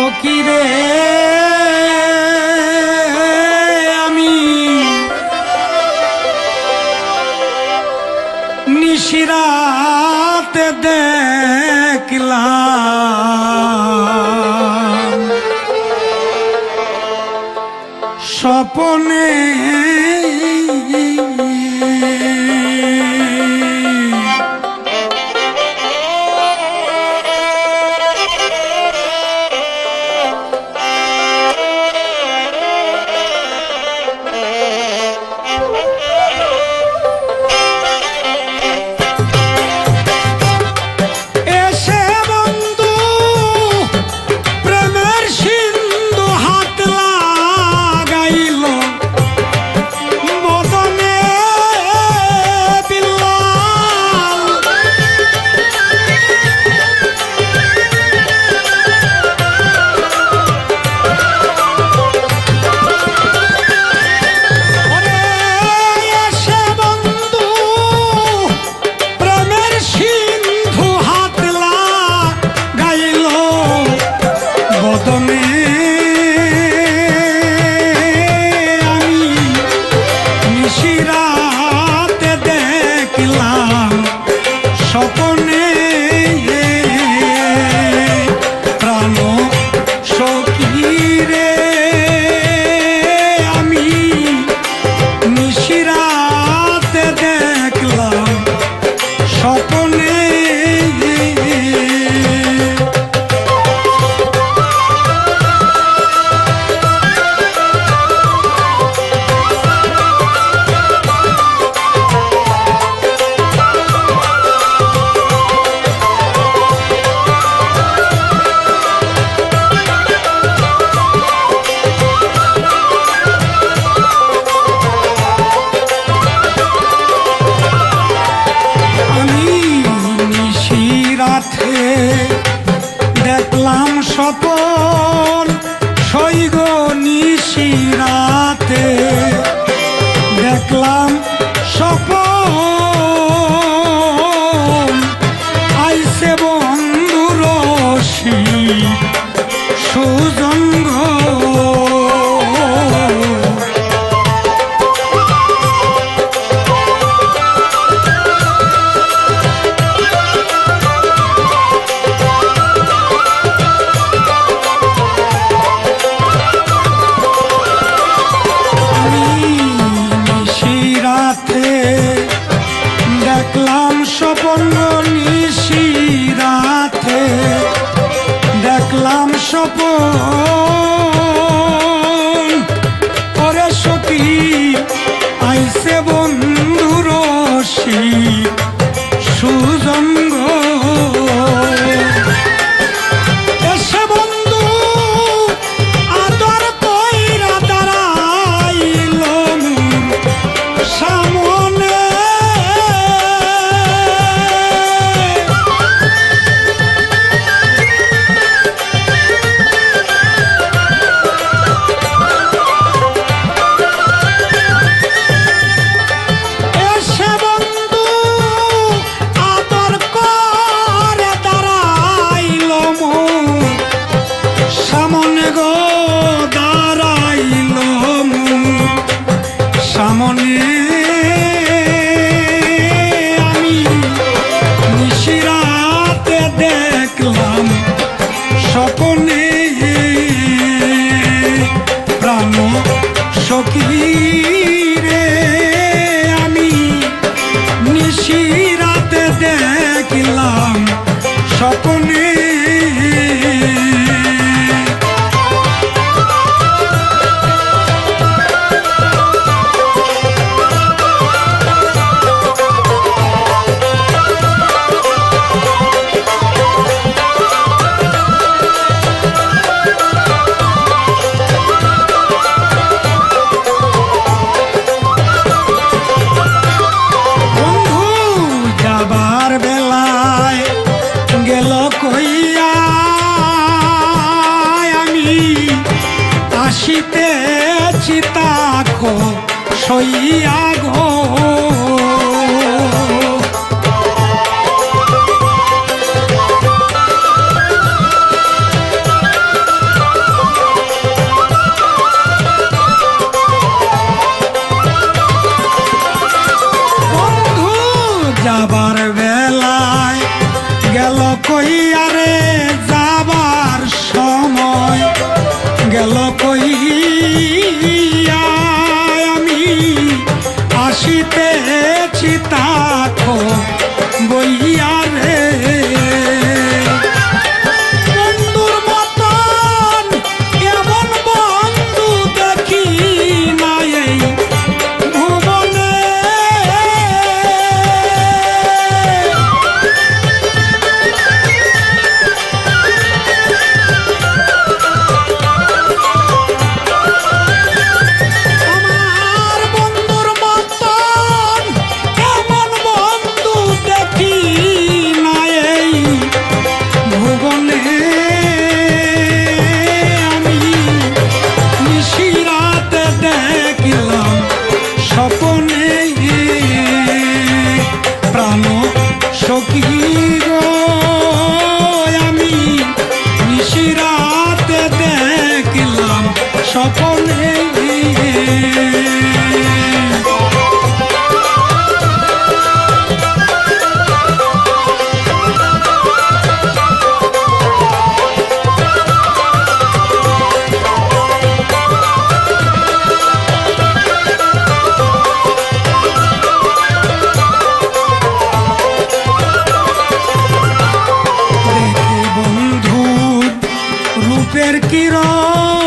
সকিরে আমি নিশিরাতে দেখলাম স্বপনে দেখলাম স্বপন দেখলাম সইয়া গো যাবার বেলায় গেল কইয়া করেছি তা তো বইয়া রে வேர்க்கிறோம்